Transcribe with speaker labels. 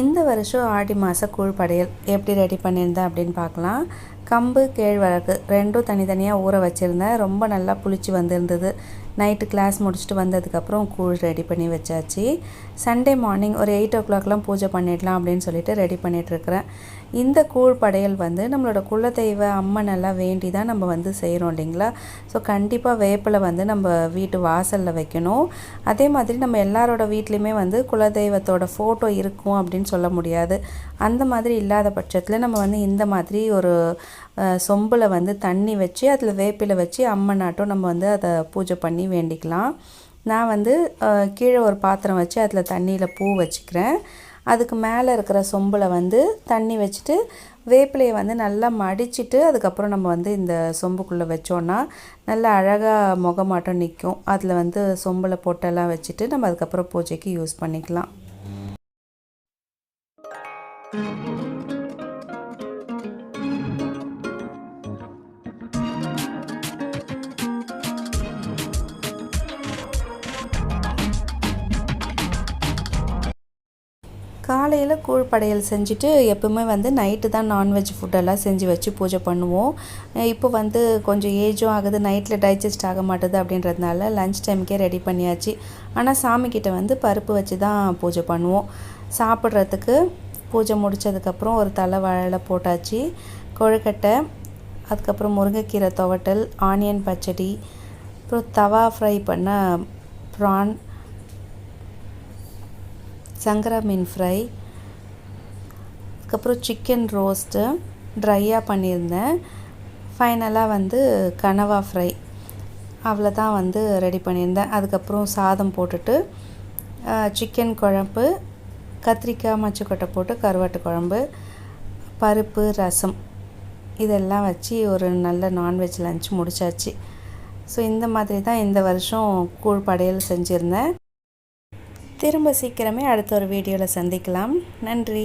Speaker 1: இந்த வருஷம் ஆடி மாத கூழ் படையல் எப்படி ரெடி பண்ணியிருந்தேன் அப்படின்னு பார்க்கலாம். கம்பு கேழ்வரகு ரெண்டும் தனித்தனியாக ஊற வச்சுருந்தேன். ரொம்ப நல்லா புளிச்சு வந்திருந்தது. நைட்டு கிளாஸ் முடிச்சுட்டு வந்ததுக்கப்புறம் கூழ் ரெடி பண்ணி வச்சாச்சு. சண்டே மார்னிங் ஒரு எயிட் ஓ கிளாக்லாம் பூஜை பண்ணிடலாம் அப்படின்னு சொல்லிட்டு ரெடி பண்ணிகிட்ருக்கிறேன் இந்த கூழ் படையல் வந்து நம்மளோட குலதெய்வ அம்மன் எல்லாம் வேண்டி தான் நம்ம வந்து செய்கிறோம் இல்லைங்களா? ஸோ கண்டிப்பாக வேப்பில் வந்து நம்ம வீட்டு வாசலில் வைக்கணும். அதே மாதிரி நம்ம எல்லாரோட வீட்லேயுமே வந்து குலதெய்வத்தோட ஃபோட்டோ இருக்கும் அப்படின்னு சொல்ல முடியாது. அந்த மாதிரி இல்லாத பட்சத்தில் நம்ம வந்து இந்த மாதிரி ஒரு சொம்பில் வந்து தண்ணி வச்சு அதில் வேப்பிலை வச்சு அம்மனாட்டும் நம்ம வந்து அதை பூஜை பண்ணி வேண்டிக்கலாம். நான் வந்து கீழே ஒரு பாத்திரம் வச்சு அதில் தண்ணியில் பூ வச்சுக்கிறேன். அதுக்கு மேலே இருக்கிற சொம்பில் வந்து தண்ணி வச்சுட்டு வேப்பிலையை வந்து நல்லா மடிச்சுட்டு அதுக்கப்புறம் நம்ம வந்து இந்த சொம்புக்குள்ளே வச்சோன்னா நல்லா அழகாக முகமாட்டம் நிற்கும் அதில் வந்து சொம்பில் பொட்டெல்லாம் வச்சுட்டு நம்ம அதுக்கப்புறம் பூஜைக்கு யூஸ் பண்ணிக்கலாம். காலையில் கூழ் படையல் செஞ்சுட்டு எப்பவுமே வந்து நைட்டு தான் நான்வெஜ் ஃபுட்டெல்லாம் செஞ்சு வச்சு பூஜை பண்ணுவோம். இப்போ வந்து கொஞ்சம் ஏஜும் ஆகுது நைட்டில் டைஜஸ்ட் ஆக மாட்டுது அப்படின்றதுனால லஞ்ச் டைமுக்கே ரெடி பண்ணியாச்சு. ஆனால் சாமிக்கிட்ட வந்து பருப்பு வச்சு தான் பூஜை பண்ணுவோம். சாப்பிட்றதுக்கு பூஜை முடித்ததுக்கப்புறம் ஒரு தலை வாழை போட்டாச்சு கொழுக்கட்டை அதுக்கப்புறம் முருங்கைக்கீரை துவட்டல் ஆனியன் பச்சடி அப்புறம் தவா ஃப்ரை பண்ண ப்ரான் சங்கரா மீன் ஃப்ரை அதுக்கப்புறம் சிக்கன் ரோஸ்ட்டு ட்ரையாக பண்ணியிருந்தேன். ஃபைனலாக வந்து கனவா ஃப்ரை. அவ்வளோதான் வந்து ரெடி பண்ணியிருந்தேன். அதுக்கப்புறம் சாதம் போட்டுட்டு சிக்கன் குழம்பு கத்திரிக்காய் மச்சக்கொட்டை போட்டு கருவாட்டு குழம்பு பருப்பு ரசம் இதெல்லாம் வச்சு ஒரு நல்ல நான்வெஜ் லஞ்ச் முடிச்சாச்சு. ஸோ இந்த மாதிரி தான் இந்த வருஷம் கூழ் படையல் செஞ்சுருந்தேன். திரும்ப சீக்கிரமே அடுத்த ஒரு வீடியோவில் சந்திக்கலாம். நன்றி.